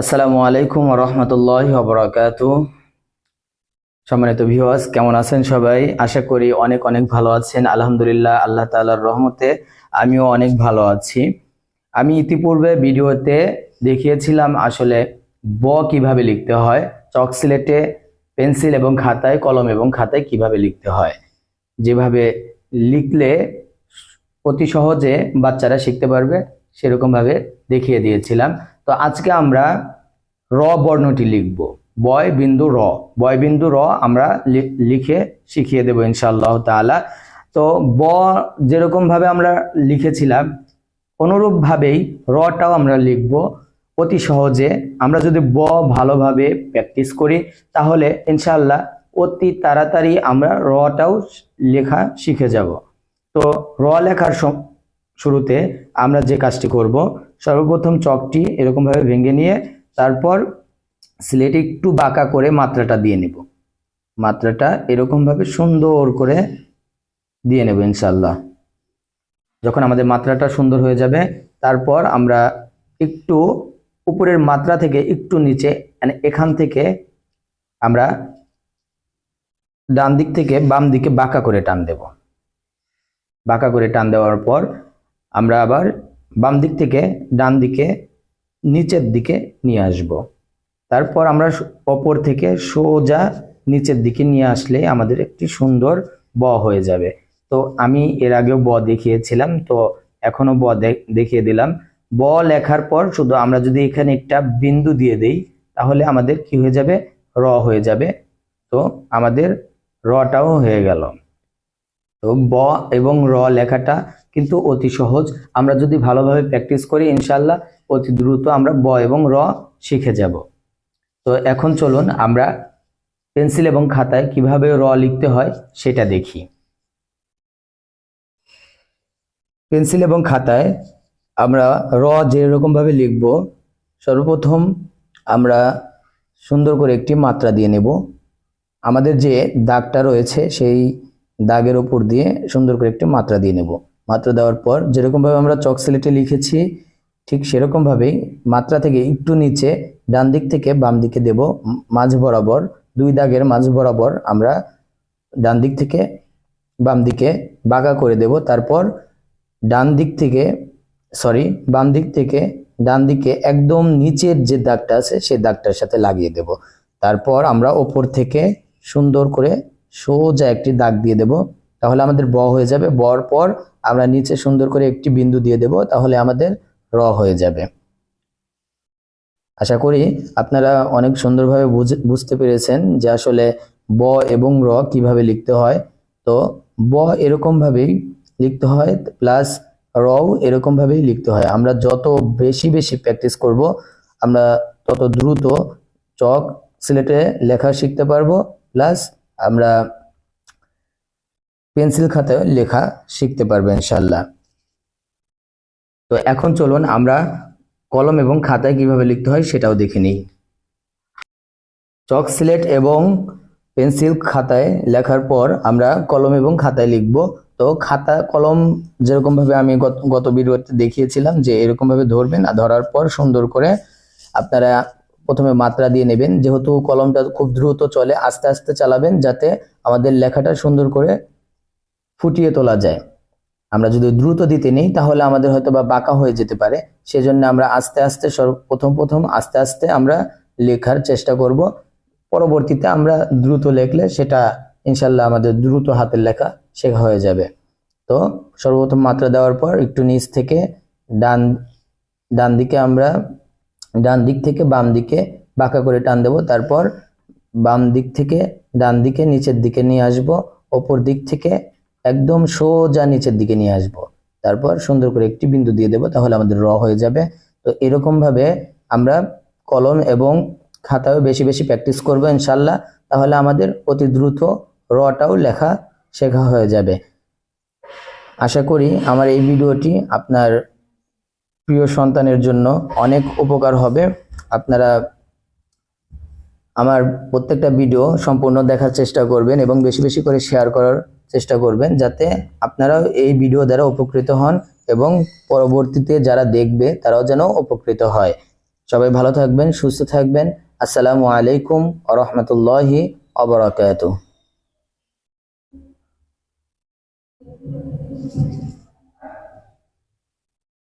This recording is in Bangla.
আসসালামু আলাইকুম রহমতুল্লাহ বরাকাত সম্মানিত ভিউয়ার্স কেমন আছেন সবাই? আশা করি অনেক অনেক ভালো আছেন। আলহামদুলিল্লাহ, আল্লাহ তাআলার রহমতে আমিও অনেক ভালো আছি। আমি ইতিপূর্বে ভিডিওতে দেখিয়েছিলাম আসলে ব কীভাবে লিখতে হয়, চক সিলেটে পেন্সিল এবং খাতায় কলম এবং খাতায় কীভাবে লিখতে হয়। যেভাবে লিখলে অতি সহজে বাচ্চারা শিখতে পারবে সেরকম ভাবে দেখিয়ে দিয়েছিলাম। তো আজকে আমরা র বর্ণটি লিখব। বয় বিন্দু র। বয় বিন্দু র আমরা লিখে শিখিয়ে দেব ইনশাআল্লাহ তাআলা। তো ব যেরকম ভাবে আমরা লিখেছিলাম অনুরূপ ভাবেই রটাও আমরা লিখব অতি সহজে। আমরা যদি ব ভালোভাবে প্র্যাকটিস করি, তাহলে ইনশাআল্লাহ অতি তাড়াতাড়ি আমরা রটাও লেখা শিখে যাব। তো র লেখার শুরুতে আমরা যে কাজটি করব সর্বপ্রথম চকটি এরকম ভাবে ভেঙে নিয়ে তারপর স্লেট একটু বাঁকা করে মাত্রাটা দিয়ে নেব। মাত্রাটা এরকম ভাবে সুন্দর করে দিয়ে নেব ইনশাল্লাহ যখন আমাদের মাত্রাটা সুন্দর হয়ে যাবে, তারপর আমরা একটু উপরের মাত্রা থেকে একটু নিচে মানে এখান থেকে আমরা ডান দিক থেকে বাম দিকে বাঁকা করে টান দেব। বাঁকা করে টান দেওয়ার পর আমরা আবার বাম দিক থেকে ডান দিকে, নিচের দিকে নিয়ে আসব। তারপর আমরা অপর থেকে সোজা নিচের দিকে নিয়ে আসলে আমাদের একটি সুন্দর ব হয়ে যাবে। তো আমি এর আগেও ব দেখিয়েছিলাম, তো এখনও ব দেখিয়ে দিলাম। ব লেখার পর শুধু আমরা যদি এখানে একটা বিন্দু দিয়ে দেই, তাহলে আমাদের কি হয়ে যাবে? র হয়ে যাবে। তো আমাদের রটাও হয়ে গেল। তো ব এবং র লেখাটা কিন্তু অতি সহজ। আমরা যদি ভালোভাবে প্র্যাকটিস করি ইনশাল্লাহ অতি দ্রুত আমরা ব এবং র শিখে যাব। তো এখন চলুন আমরা পেন্সিল এবং খাতায় কীভাবে র লিখতে হয় সেটা দেখি। পেন্সিল এবং খাতায় আমরা র যেরকম ভাবে লিখব, সর্বপ্রথম আমরা সুন্দর করে একটি মাত্রা দিয়ে নেব। আমাদের যে দাগটা রয়েছে, সেই দাগের ওপর দিয়ে সুন্দর করে একটি মাত্রা দিয়ে নেব। মাত্রা দেওয়ার পর যেরকমভাবে আমরা চক সিলেটে লিখেছি, ঠিক সেরকমভাবেই মাত্রা থেকে একটু নিচে ডান দিক থেকে বাম দিকে দেব, মাঝ বরাবর, দুই দাগের মাঝ বরাবর আমরা ডান দিক থেকে বাম দিকে বাঁকা করে দেব। তারপর ডান দিক থেকে সরি বাম দিক থেকে ডান দিকে একদম নিচের যে দাগটা আছে সেই দাগটার সাথে লাগিয়ে দেব। তারপর আমরা ওপর থেকে সুন্দর করে সোজা একটি দাগ দিয়ে দেব। তাহলে আমাদের ব হয়ে যাবে। বর পর আমরা নিচে সুন্দর করে একটি বিন্দু দিয়ে দেব, তাহলে আমাদের র হয়ে যাবে। আশা করি আপনারা অনেক সুন্দরভাবে বুঝ- বুঝতে পেরেছেন যে আসলে ব এবং র কীভাবে লিখতে হয়। তো ব এরকম ভাবেই লিখতে হয়, প্লাস রও এরকম ভাবেই লিখতে হয়। আমরা যত বেশি বেশি প্র্যাকটিস করব, আমরা তত দ্রুত চক সিলেটে লেখা শিখতে পারব, প্লাস আমরা পেন্সিল খাতায় লেখা শিখতে পারব ইনশাল্লাহ তো এখন চলুন আমরা কলম এবং খাতায় কীভাবে লিখতে হয় সেটাও দেখে নিই। চক সিলেট এবং পেন্সিল খাতায় লেখার পর আমরা কলম এবং খাতায় লিখব। তো খাতা কলম যেরকম ভাবে আমি গত ভিডিওতে দেখিয়েছিলাম যে এরকম ভাবে ধরবেন, আর ধরার পর সুন্দর করে আপনারা প্রথমে মাত্রা দিয়ে নেবেন। যেহেতু কলমটা খুব দ্রুত চলে, আস্তে আস্তে চালাবেন যাতে আমাদের লেখাটা সুন্দর করে ফুটিয়ে তোলা যায়। আমরা যদি দ্রুত দিতে নেই, তাহলে আমাদের হয়তো বা বাঁকা হয়ে যেতে পারে। সেজন্য আমরা আস্তে আস্তে প্রথম প্রথম আস্তে আস্তে আমরা লেখার চেষ্টা করব। পরবর্তীতে আমরা দ্রুত লেখলে সেটা ইনশাল্লাহ আমাদের দ্রুত হাতের লেখা শেখা হয়ে যাবে। তো সর্বপ্রথম মাত্রা দেওয়ার পর একটু নিচ থেকে ডান ডান দিকে আমরা ডান দিক থেকে বাম দিকে বাঁকা করে টান দেব। তারপর বাম দিক থেকে ডান দিকে নিচের দিকে নিয়ে আসব। ওপর দিক থেকে একদম সোজা নিচের দিকে নিয়ে আসব। তারপর সুন্দর করে একটি বিন্দু দিয়ে দেব, তাহলে আমাদের র হয়ে যাবে। তো এরকম ভাবে আমরা কলম এবং খাতায় বেশি বেশি প্র্যাকটিস করব ইনশাল্লাহ তাহলে আমাদের অতি দ্রুত রটাও লেখা শেখা হয়ে যাবে। আশা করি আমার এই ভিডিওটি আপনার প্রিয় সন্তানের জন্য অনেক উপকার হবে। আপনারা আমার প্রত্যেকটা ভিডিও সম্পূর্ণ দেখার চেষ্টা করবেন এবং বেশি বেশি করে শেয়ার করার চেষ্টা করবেন যাতে আপনারাও এই ভিডিও দ্বারা উপকৃত হন এবং পরবর্তীতে যারা দেখবে তারাও যেন উপকৃত হয়। সবাই ভালো থাকবেন, সুস্থ থাকবেন। আসসালামু আলাইকুম আ রহমতুল্লাহি অবরাকাত